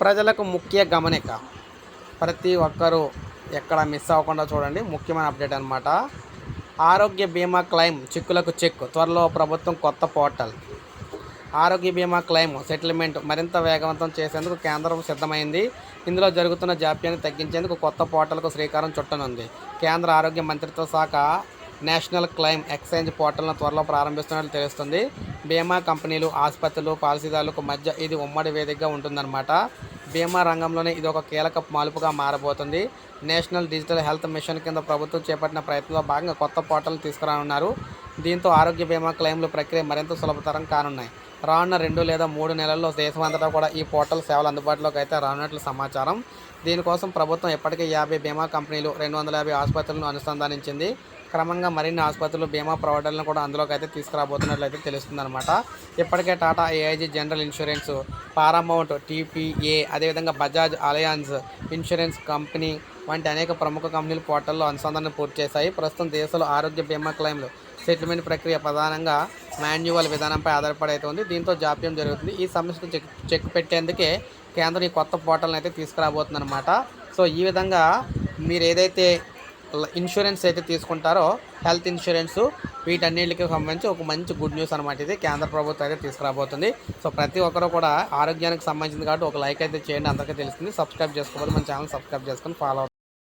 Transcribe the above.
ప్రజలకు ముఖ్య గమనిక. ప్రతి ఒక్కరూ ఎక్కడ మిస్ అవ్వకుండా చూడండి. ముఖ్యమైన అప్డేట్ అనమాట ఆరోగ్య బీమా క్లెయిమ్ చిక్కులకు చెక్ త్వరలో ప్రభుత్వం కొత్త పోర్టల్. ఆరోగ్య బీమా క్లెయిమ్ సెటిల్మెంట్ మరింత వేగవంతం చేసేందుకు కేంద్రం సిద్ధమైంది. ఇందులో జరుగుతున్న జాప్యాన్ని తగ్గించేందుకు కొత్త పోర్టల్కు శ్రీకారం చుట్టనుంది. కేంద్ర ఆరోగ్య మంత్రిత్వ శాఖ నేషనల్ క్లెయిమ్ ఎక్స్చేంజ్ పోర్టల్ను త్వరలో ప్రారంభిస్తున్నట్లు తెలుస్తుంది. బీమా కంపెనీలు ఆసుపత్రులు పాలసీదారులకు మధ్య ఇది ఉమ్మడి వేదికగా ఉంటుందన్నమాట. బీమా రంగంలోనే ఇది ఒక కీలక మలుపుగా మారబోతుంది. నేషనల్ డిజిటల్ హెల్త్ మిషన్ కింద ప్రభుత్వం చేపట్టిన ప్రయత్నంలో భాగంగా కొత్త పోర్టల్ తీసుకురానున్నారు. దీంతో ఆరోగ్య బీమా క్లెయిమ్ల ప్రక్రియ మరింత సులభతరం కానున్నాయి. రానున్న రెండు లేదా మూడు నెలల్లో దేశమంతటా కూడా ఈ పోర్టల్ సేవలు అందుబాటులోకి అయితే రానున్నట్లు సమాచారం. దీనికోసం ప్రభుత్వం ఇప్పటికే యాభై బీమా కంపెనీలు రెండు వందల యాభై ఆసుపత్రులను అనుసంధానించింది. క్రమంగా మరిన్ని ఆసుపత్రులు బీమా ప్రొవైడర్లను కూడా అందులోకి అయితే తీసుకురాబోతున్నట్లయితే తెలుస్తుందన్నమాట. ఇప్పటికే Tata AIG general insurance Paramount TPA అదేవిధంగా బజాజ్ అలయన్స్ ఇన్సూరెన్స్ కంపెనీ వంటి అనేక ప్రముఖ కంపెనీలు పోర్టల్లో అనుసంధానం పూర్తి చేశాయి. ప్రస్తుతం దేశంలో ఆరోగ్య బీమా క్లెయిమ్లు సెటిల్మెంట్ ప్రక్రియ ప్రధానంగా మాన్యువల్ విధానంపై ఆధారపడి అయితే ఉంది దీంతో జాప్యం జరుగుతుంది. ఈ సమస్యను చెక్ చెక్ పెట్టేందుకే కేంద్రం ఈ కొత్త పోర్టల్ని అయితే తీసుకురాబోతుందన్నమాట. సో ఈ విధంగా మీరు ఏదైతే ఇన్సూరెన్స్ అయితే తీసుకుంటారో హెల్త్ ఇన్సూరెన్స్ వీటన్నిటికి సంబంధించి ఒక మంచి గుడ్ న్యూస్ అనమాట ఇది. కేంద్ర ప్రభుత్వం అయితే తీసుకురాబోతుంది. సో ప్రతి ఒక్కరు కూడా ఆరోగ్యానికి సంబంధించింది కాబట్టి ఒక లైక్ అయితే చేయండి. అందరికీ తెలుస్తుంది. సబ్స్క్రైబ్ చేసుకోవాలి మన ఛానల్ సబ్స్క్రైబ్ చేసుకొని ఫాలో